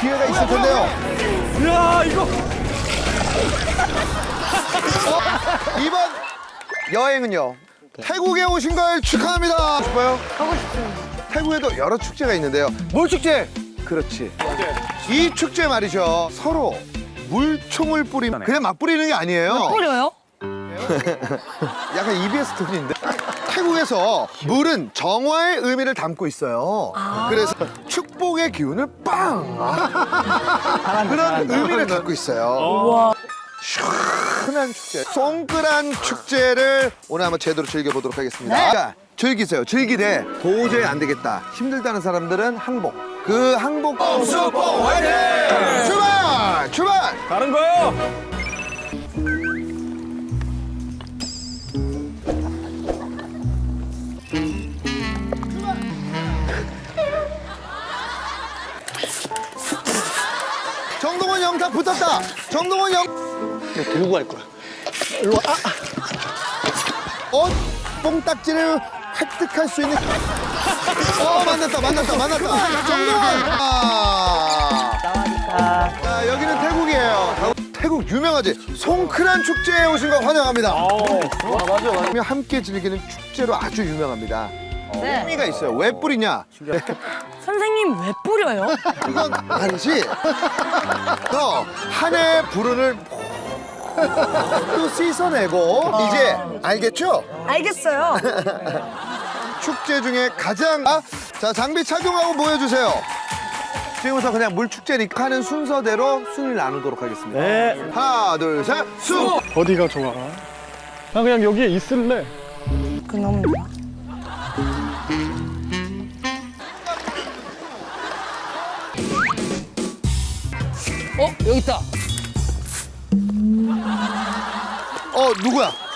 기회가 있을 텐데요. 야 이거 이번 여행은요. 태국에 오신 걸 축하합니다. 싶어요? 가고 싶습니다. 태국에도 여러 축제가 있는데요. 뭘 축제? 그렇지. 이 축제 말이죠. 서로 물총을 뿌리면 그냥 막 뿌리는 게 아니에요. 뿌려요? 약간 EBS 톤인데. 태국에서 물은 정화의 의미를 담고 있어요. 그래서 축 복의 기운을 빵! 그런 의미를 담고 있어요. 시원한 축제. 송크란 축제를 오늘 한번 제대로 즐겨보도록 하겠습니다. 네. 자, 즐기세요. 즐기되 도저히 안 되겠다. 힘들다는 사람들은 항복. 그 항복. 슈퍼 화이팅! 출발! 출발! 가는 거예요. 정동원 영탁 붙었다. 정동원 영. 들고 갈 거야. 어? 뽕딱지를 획득할 수 있는. 어 만났다 만났다 만났다. 정동원. 아. 자 여기는 태국이에요. 태국 유명하지 송크란 축제에 오신 거 환영합니다. 맞아 맞아. 함께 즐기는 축제로 아주 유명합니다. 네. 의미가 있어요. 왜 뿌리냐? 선생님 왜 뿌려요? 이건 아니지. 너 한해 불운을 또 씻어내고 이제 알겠죠? 알겠어요. 축제 중에 가장 아, 자 장비 착용하고 모여주세요. 지금부터 그냥 물 축제니까 하는 순서대로 순위를 나누도록 하겠습니다. 네. 하나 둘 셋 수. 어디가 좋아? 나 그냥 여기에 있을래. 그놈. 어 여기 있다. 어 누구야?